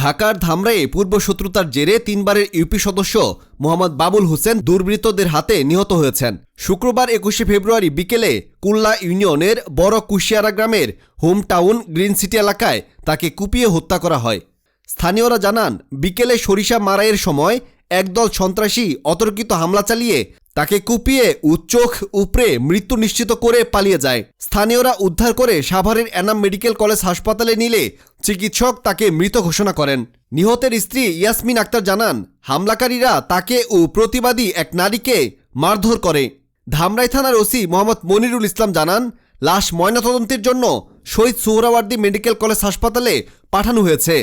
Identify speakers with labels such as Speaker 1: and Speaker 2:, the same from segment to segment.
Speaker 1: ঢাকার ধামরায়ে পূর্ব শত্রুতার জেরে তিনবারের ইউপি সদস্য মোহাম্মদ বাবুল হোসেন দুর্বৃত্তদের হাতে নিহত হয়েছেন। শুক্রবার একুশে ফেব্রুয়ারি বিকেলে কুল্লা ইউনিয়নের বড় কুশিয়ারা গ্রামের হোম টাউন গ্রিন সিটি এলাকায় তাকে কুপিয়ে হত্যা করা হয়। স্থানীয়রা জানান, বিকেলে সরিষা মারাইয়ের সময় একদল সন্ত্রাসী অতর্কিত হামলা চালিয়ে তাকে কুপিয়ে উচ্চোখ উপড়ে মৃত্যু নিশ্চিত করে পালিয়ে যায়। স্থানীয়রা উদ্ধার করে সাভারের এনাম মেডিকেল কলেজ হাসপাতালে নিলে চিকিৎসক তাকে মৃত ঘোষণা করেন। নিহতের স্ত্রী ইয়াসমিন আক্তার জানান, হামলাকারীরা তাকে ও প্রতিবাদী এক নারীকে মারধর করে। ধামরাই থানার ওসি মোহাম্মদ মনিরুল ইসলাম জানান, লাশ ময়নাতদন্তের জন্য শহীদ সুহরাওয়ার্দী মেডিকেল কলেজ হাসপাতালে পাঠানো হয়েছে।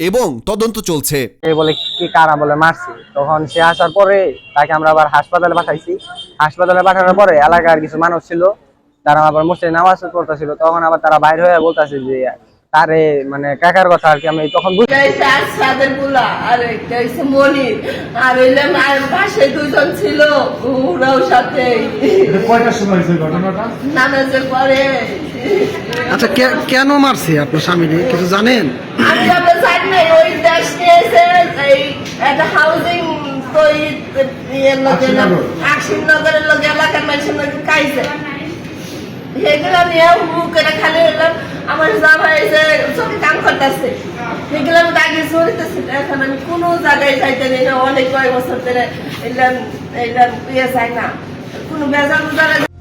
Speaker 1: এবং তদন্ত চলছে।
Speaker 2: সে বলে কি কারা বলে মারছি? তখন সে আসার পরে তাকে আমরা আবার হাসপাতালে পাঠাইছি। হাসপাতালে পাঠানোর পরে এলাকার কিছু মানুষ ছিল তারা আবার মসজিদে নামাজ পড়তেছিল। তখন আবার তারা বাইরে হয়ে বলতেছে যে তারে মানে কাকার কথা আর কি আমি তখন
Speaker 3: ছিল ওরাও সাথে।
Speaker 4: কয়টার সময় ঘটনাটা?
Speaker 3: নামাজের পরে।
Speaker 5: আচ্ছা কেন মারছে আপনার স্বামী? কিছু জানেন?
Speaker 3: আমি জানি না ওই দেশ নিয়েছে এই একটা হাউজিং তো ইয়ের লোকে
Speaker 4: আকশিনগর।
Speaker 3: নগরের লোকে এলাকার মানুষের লোকে খাইছে। সেগুলো নিয়ে মুখে খালি হলাম আমার জামাই যে চোখে কাম করতেছে। সেগুলো আমি আগে চলতেছি এখন আমি কোনো জায়গায় যাইতে নেই অনেক কয়েক বছর ধরে এলাম এলাম ইয়ে চাই না। কোনো বুজালে